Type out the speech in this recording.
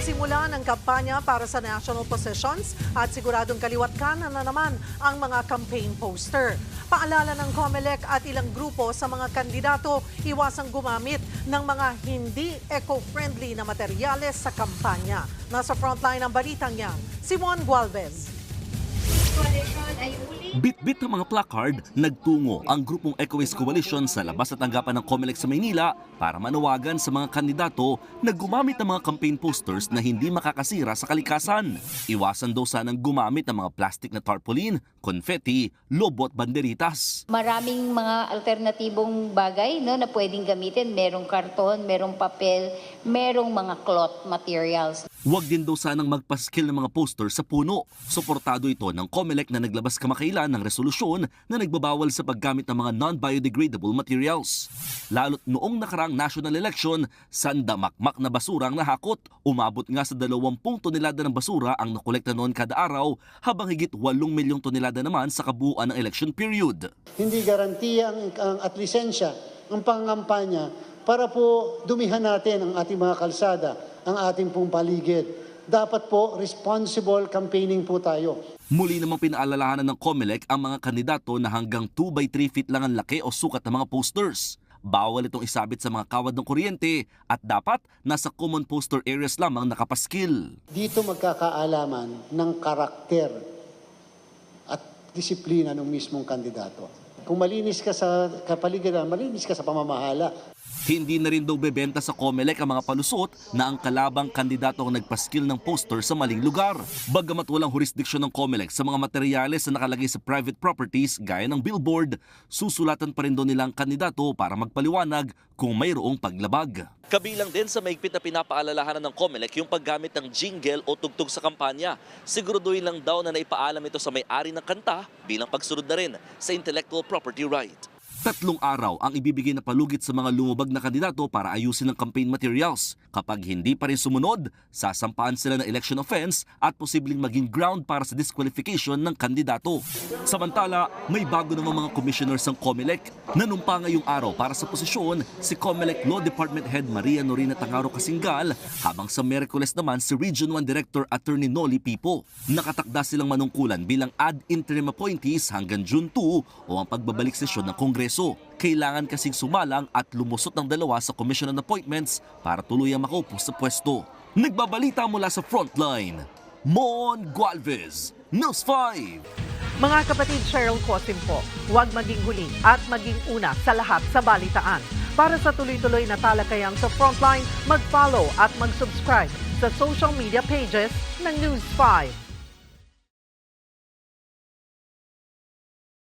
Nagsisimula ng kampanya para sa national positions at siguradong kaliwat kanan na naman ang mga campaign poster. Paalala ng COMELEC at ilang grupo sa mga kandidato, iwasang gumamit ng mga hindi eco-friendly na materyales sa kampanya. Nasa frontline ng balitang yan, Simon Gualvez. Bit-bit ng mga placard, nagtungo ang grupong EcoWaste Coalition sa labas at tanggapan ng COMELEC sa Maynila para manawagan sa mga kandidato na gumamit ng mga campaign posters na hindi makakasira sa kalikasan. Iwasan daw sanang gumamit ng mga plastic na tarpaulin, confetti, lobo at banderitas. maraming mga alternatibong bagay no, na pwedeng gamitin. Merong karton, merong papel, merong mga cloth materials. Huwag din daw sanang magpaskil ng mga poster sa puno. Suportado ito ng COMELEC na naglabas kamakailan ng resolusyon na nagbabawal sa paggamit ng mga non-biodegradable materials. Lalo't noong nakaraang national election, sandamakmak na basura ang nahakot. Umabot nga sa 20 tonelada ng basura ang nakolekta noon kada araw, habang higit 8 milyong tonelada naman sa kabuuan ng election period. Hindi garantiya ang, ang at lisensya ang pangampanya para po dumihan natin ang ating mga kalsada, ang ating pong paligid. Dapat po responsible campaigning po tayo. Muli namang pinaalalahanan ng COMELEC ang mga kandidato na hanggang 2 by 3 feet lang ang laki o sukat ng mga posters. Bawal itong isabit sa mga kawad ng kuryente at dapat nasa common poster areas lamang nakapaskil. Dito magkakaalaman ng karakter at disiplina ng mismong kandidato. Kung malinis ka sa kapaligiran, malinis ka sa pamamahala. Hindi na rin daw bebenta sa COMELEC ang mga palusot na ang kalabang kandidato ang nagpaskil ng poster sa maling lugar. Bagamat walang jurisdiksyon ng COMELEC sa mga materyales na nakalagay sa private properties gaya ng billboard, susulatan pa rin daw nilang kandidato para magpaliwanag kung mayroong paglabag. Kabilang din sa maigpit na pinapaalalahanan ng COMELEC yung paggamit ng jingle o tugtog sa kampanya. Siguraduhin lang daw na naipaalam ito sa may-ari ng kanta bilang pagsunod na rin sa intellectual property right. Tatlong araw ang ibibigay na palugit sa mga lumabag na kandidato para ayusin ang campaign materials. Kapag hindi pa rin sumunod, sasampaan sila ng election offense at posibleng maging ground para sa disqualification ng kandidato. Samantala, may bago namang mga commissioners ng COMELEC. Nanumpa ngayong araw para sa posisyon si COMELEC Law Department Head Maria Norina Tangaro Kasingal habang sa Miyerkules naman si Region 1 Director Attorney Noli Pipo. Nakatakda silang manungkulan bilang ad interim appointees hanggang June 2 o ang pagbabalik sesyon ng Kongreso. Kailangan kasing sumalang at lumusot ng dalawa sa Commission on Appointments para tuluyang makaupo sa pwesto. Nagbabalita mula sa frontline, Mon Gualvez, News 5. Mga kapatid Cheryl Cosim po, huwag maging huli at maging una sa lahat sa balitaan. Para sa tuloy-tuloy na talakayang sa Frontline, mag-follow at mag-subscribe sa social media pages ng News 5.